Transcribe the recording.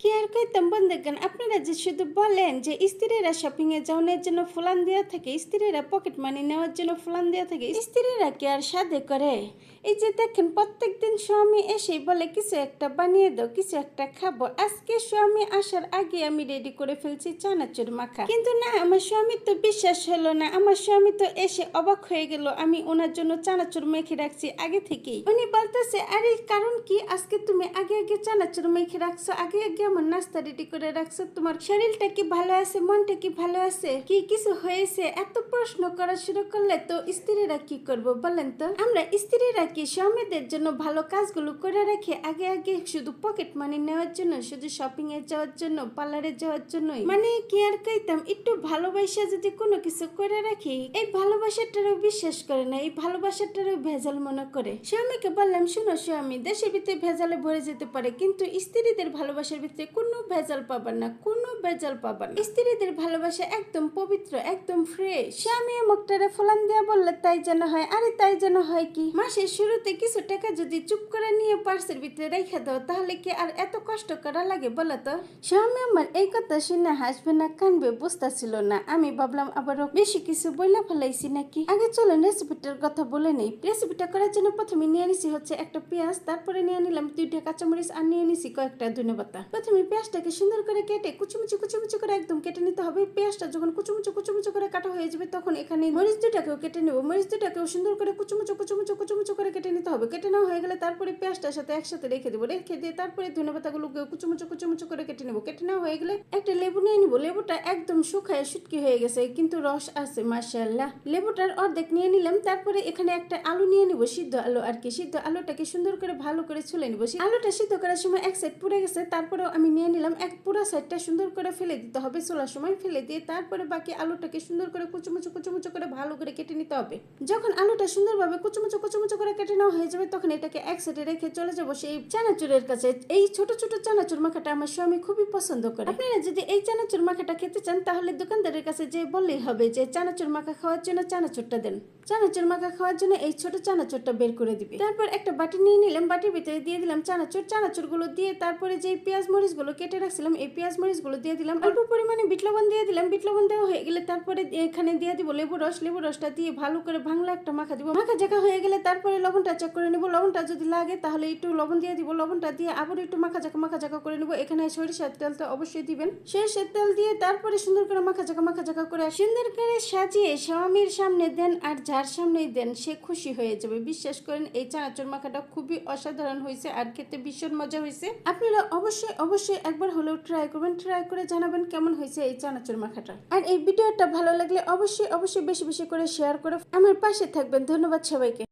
কি আর কইতাম বন্ধুগণ আপনারা যে শুধু বলেন যে স্ত্রীরা শপিং এ যাওয়ার জন্য ফুলান দেওয়া থাকে, স্ত্রীরা পকেট মানি নেওয়ার জন্য ফুলান দেওয়া থাকে, স্ত্রীরা কি আর করে। এই যে দেখেন প্রত্যেক দিন স্বামী এসেই বলে, কিছু একটা বানিয়ে দাও, কিছু একটা খাব। আজকে স্বামী আসার আগে আমি রেডি করে ফেলছি চানাচুর মাখা। কিন্তু না, আমার স্বামী তো বিশ্বাস হলো না। আমার স্বামী তো এসে অবাক হয়ে গেল, আমি ওনার জন্য চানাচুর মেখে রাখছি আগে থেকেই। উনি বলতেছে, আরে, কারণ কি? আজকে তুমি আগে আগে চানাচুর মেখে রাখছো, আগে আগে আমার নাস্তা রেডি করে রাখছো? তোমার শরীরটা কি ভালো আছে? মনটা কি ভালো আছে? কি কিছু হয়েছে? এত প্রশ্ন করা শুরু করলে তো স্ত্রীরা কি করব বলেন তো? আমরা স্ত্রীরা কি স্বামীদের জন্য ভালো কাজগুলো করে রাখি? আগে আগে শুধু পকেট মানি নেওয়ার জন্য, শুধু শপিং এ যাওয়ার জন্য পার্লারে যাওয়ার জন্যই? মানে কি আর কইতাম, একটু ভালোবাসা যদি কোনো কিছু করে রাখি, এই ভালোবাসাটারও বিশ্বাস করে না, এই ভালোবাসাটারও ভেজাল মনে করে। স্বামীকে বললাম, শুনো স্বামী, দেশের ভিতরে ভেজালে ভরে যেতে পারে, কিন্তু স্ত্রীদের ভালোবাসার ভিতরে কোনো ভেজাল পাবেন না, কোনো ভেজাল পাবেন স্ত্রীদের ভালোবাসা একদম পবিত্র, একদম ফ্রেশ স্বামী মুখটারে ফোলান দেওয়া বললে, তাই যেন হয়। আরে, তাই যেন হয় কি? মাসের শুরুতে কিছু টাকা যদি চুপ করে নিয়ে পার্সের ভিতরে রেখে দাও, তাহলে কি আর এত কষ্ট করা লাগে বলো তো? স্বামী আমার এই কথা শুনে হাসবে না, কানবে, বুঝতেছিল না। আমি ভাবলাম, আবারও বেশি কিছু বইলা ফেলাইছি নাকি? আগে চলেন, রেসিপিটার কথা বলে নেই। রেসিপিটা করার জন্য প্রথমে নিয়ে নিছি হচ্ছে একটা পেঁয়াজ, তারপরে নিয়ে নিলাম দুইটা কাঁচামরিচ, আর নিয়ে নিছি কয়েকটা ধনেপাতা। প্রথমে পেঁয়াজটাকে সুন্দর করে কেটে কুচুমুচু কুচুমুচু করে একদম কেটে নিতে হবে। পেঁয়াজটা যখন কুচুমুচু কুচুমুচু করে কাটা হয়ে যাবে, তখন এখানে মরিচ দুটাকেও কেটে নেব। মরিচ দুটাকেও সুন্দর করে কুচুমুচু কুচুমুচু কুচুমুচু করে কেটে নিতে হবে। কেটে নেওয়া হয়ে গেলে তারপরে পেঁয়াজটার সাথে একসাথে রেখে দেবো। রেখে দিয়ে তারপরে ধনে ধনেপাতাগুলোকে কুচুমুচু কুচুমুচু করে কেটে নেব। কেটে নেওয়া হয়ে গেলে একটা লেবু নিয়ে নিবো। লেবুটা একদম শুকায় শুটকি হয়ে গেছে, কিন্তু রস আছে মাশাল্লাহ লেবুটার অর্ধেক নিয়ে নিলাম, তারপরে এখানে একটা আলু নিয়ে নিবো, সিদ্ধ আলু আর কি। সিদ্ধ আলুটাকে সুন্দর করে ভালো করে ছুলে নিবো। আলুটা সিদ্ধ করার সময় এক সাইড পুড়ে গেছে, তারপরেও আমি নিয়ে নিলাম, এক পুরো সাইডটা সুন্দর করে ফেলে দিতে হবে, চলার সময় ফেলে দিয়ে তারপরে বাকি আলুটাকে সুন্দর করে কুচুমুচু কুচুমুচু করে ভালো করে কেটে নিতে হবে। যখন আলুটা সুন্দরভাবে কুচুমুচু কুচুমুচু করে কেটে নেওয়া হয়ে যাবে, তখন এটাকে এক সাইডে রেখে চলে যাব সেই চানাচুরের কাছে। এই ছোট ছোট চানাচুর মাখাটা আমার স্বামী খুবই পছন্দ করে। আপনারা যদি এই চানাচুর মাখাটা খেতে চান, তাহলে দোকানদারের কাছে যে বললেই হবে যে চানাচুর মাখা খাওয়ার জন্য চানাচুরটা দেন। চানাচুর মাখা খাওয়ার জন্য এই ছোট চানাচুরটা বের করে দিবি। তারপর একটা বাটি নিয়ে নিলাম, বাটির ভিতরে দিয়ে দিলাম চানাচুর। চানাচুরগুলো দিয়ে তারপরে যে পেঁয়াজ, মরিচ গুলো কেটে রাখছিলাম এই পেঁয়াজ মরিচগুলো দিয়ে দিলাম। অল্প পরিমাণে বিট লবণ দিয়ে দিলাম বিট লবণ দেওয়া হয়ে গেলে তারপরে এখানে দিয়ে দিব লেবু রস। লেবু রসটা দিয়ে ভালো করে ভাঙলা একটা মাখা দিব। মাখা জায়গা হয়ে গেলে তারপরে লবণটা চেক করে নেব। লবণটা যদি লাগে তাহলে একটু লবণ দিয়ে দিব। লবণটা দিয়ে আবার একটু মাখা জাকা মাখা জাকা করে নেব। এখানে সরিষার তেলটা অবশ্যই দিবেন। সরিষার তেল দিয়ে তারপরে সুন্দর করে মাখা জাকা মাখা জাকা করে সুন্দর করে সাজিয়ে স্বামীর সামনে দেন আর যার সামনেই দেন সে খুশি হয়ে যাবে। বিশ্বাস করেন এই চানাচুর মাখাটা খুবই অসাধারণ হয়েছে আর খেতে ভীষণ মজা হয়েছে। আপনারা অবশ্যই অবশ্যই অবশ্যই একবার হলেও ট্রাই করবেন ট্রাই করে জানাবেন কেমন হয়েছে এই চানাচুর মাখাটা। আর এই ভিডিওটা ভালো লাগলে অবশ্যই অবশ্যই বেশি বেশি করে শেয়ার করে আমার পাশে থাকবেন। ধন্যবাদ সবাইকে।